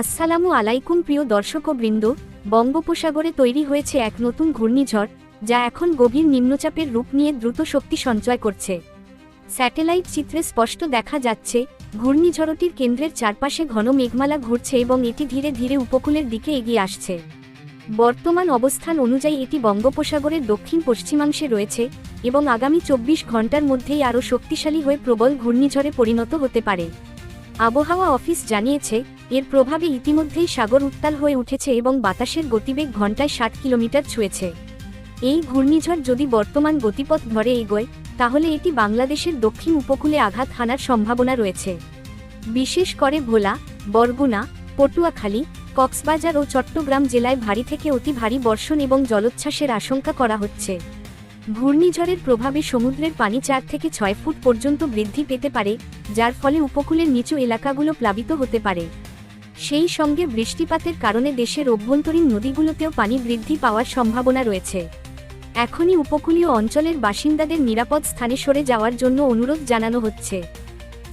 আসসালামু আলাইকুম প্রিয় দর্শকবৃন্দ, বঙ্গোপসাগরে তৈরি হয়েছে এক নতুন ঘূর্ণিঝড়, যা এখন গভীর নিম্নচাপের রূপ নিয়ে দ্রুত শক্তি সঞ্চয় করছে। স্যাটেলাইট চিত্রে স্পষ্ট দেখা যাচ্ছে, ঘূর্ণিঝড়টির কেন্দ্রের চারপাশে ঘন মেঘমালা ঘুরছে এবং এটি ধীরে ধীরে উপকূলের দিকে এগিয়ে আসছে। বর্তমান অবস্থান অনুযায়ী এটি বঙ্গোপসাগরের দক্ষিণ পশ্চিমাংশে রয়েছে এবং আগামী চব্বিশ ঘণ্টার মধ্যেই আরও শক্তিশালী হয়ে প্রবল ঘূর্ণিঝড়ে পরিণত হতে পারে। আবহাওয়া অফিস জানিয়েছে, এর প্রভাবে ইতিমধ্যেই সাগর উত্তাল হয়ে উঠেছে এবং বাতাসের গতিবেগ ঘন্টায় ষাট কিলোমিটার ছুঁয়েছে। এই ঘূর্ণিঝড় যদি বর্তমান গতিপথ ধরে এগোয়, তাহলে এটি বাংলাদেশের দক্ষিণ উপকূলে আঘাত হানার সম্ভাবনা রয়েছে। বিশেষ করে ভোলা, বরগুনা, পটুয়াখালী, কক্সবাজার ও চট্টগ্রাম জেলায় ভারী থেকে অতি ভারী বর্ষণ এবং জলোচ্ছ্বাসের আশঙ্কা করা হচ্ছে। ঘূর্ণিঝড়ের প্রভাবে সমুদ্রের পানি চার থেকে ছয় ফুট পর্যন্ত বৃদ্ধি পেতে পারে, যার ফলে উপকূলের নিচু এলাকাগুলো প্লাবিত হতে পারে। সেই সঙ্গে বৃষ্টিপাতের কারণে দেশের অভ্যন্তরীণ নদীগুলোতেও পানি বৃদ্ধি পাওয়ার সম্ভাবনা রয়েছে। এখনই উপকূলীয় অঞ্চলের বাসিন্দাদের নিরাপদ স্থানে সরে যাওয়ার জন্য অনুরোধ জানানো হচ্ছে।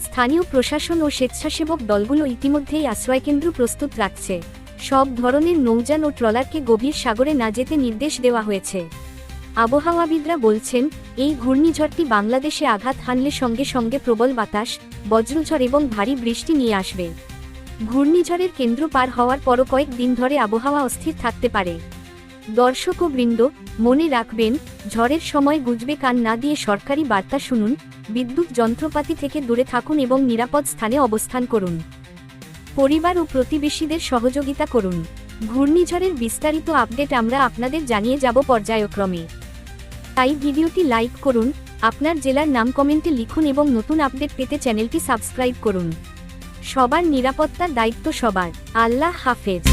স্থানীয় প্রশাসন ও স্বেচ্ছাসেবক দলগুলো ইতিমধ্যেই আশ্রয়কেন্দ্র প্রস্তুত রাখছে। সব ধরনের নৌযান ও ট্রলারকে গভীর সাগরে না যেতে নির্দেশ দেওয়া হয়েছে। আবহাওয়াবিদরা বলছেন, এই ঘূর্ণিঝড়টি বাংলাদেশে আঘাত হানলে সঙ্গে সঙ্গে প্রবল বাতাস, বজ্রঝড় এবং ভারী বৃষ্টি নিয়ে আসবে। ঘূর্ণিঝড়ের কেন্দ্র পার হওয়ার পরও কয়েক দিন ধরে আবহাওয়া অস্থির থাকতে পারে। দর্শক ও বৃন্দ, মনে রাখবেন, ঝড়ের সময় গুজবে কান না দিয়ে সরকারি বার্তা শুনুন, বিদ্যুৎ যন্ত্রপাতি থেকে দূরে থাকুন এবং নিরাপদ স্থানে অবস্থান করুন। পরিবার ও প্রতিবেশীদের সহযোগিতা করুন। ঘূর্ণিঝড়ের বিস্তারিত আপডেট আমরা আপনাদের জানিয়ে যাব পর্যায়ক্রমে। তাই ভিডিওটি লাইক করুন, আপনার জেলার নাম কমেন্টে লিখুন এবং নতুন আপডেট পেতে চ্যানেলটি সাবস্ক্রাইব করুন। সবার নিরাপত্তার দায়িত্ব সবার। আল্লাহ হাফেজ।